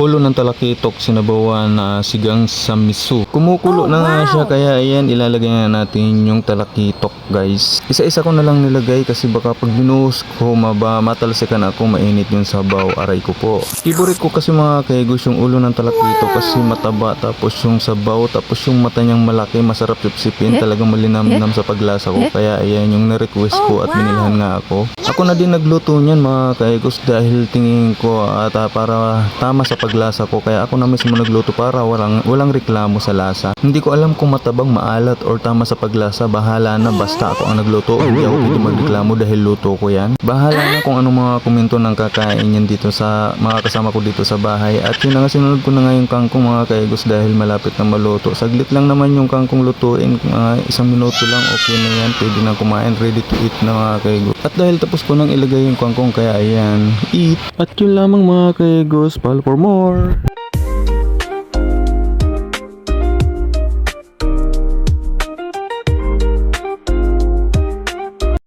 Ulo ng talakitok sinabawan na sigang sa miso. Kumukulo na nga siya kaya ayan ilalagay na natin yung talakitok guys. Isa-isa ko na lang nilagay kasi baka pag binuhos ko maba matalsikan ako mainit yung sabaw aray ko po. Favorite ko kasi mga kaigos yung ulo ng talakitok kasi mataba tapos yung sabaw tapos yung mata niyang malaki masarap sipsipin talagang malinamnam sa paglasa ko kaya ayan yung na-request ko at minilhan nga ako. Ako na din nagluto niyan mga kaigos dahil tingin ko at ah, para tama sa paglasa ko kaya ako na mismo nagluto para walang walang reklamo sa lasa. Hindi ko alam kung matabang maalat or tama sa paglasa bahala na basta ako ang nagluto hindi ako pwede magreklamo dahil luto ko yan. Bahala na kung anong mga komento ng kakain yan dito sa mga kasama ko dito sa bahay at yun na nga sinunod ko na nga yung kangkong mga kaigos dahil malapit na maluto. Saglit lang naman yung kangkong lutuin mga isang minuto lang okay na yan pwede na kumain ready to eat na mga kaigos. At dahil tapos ko nang ilagay yung kangkong kaya ayan eat. At yun lamang mga kaigos follow for more.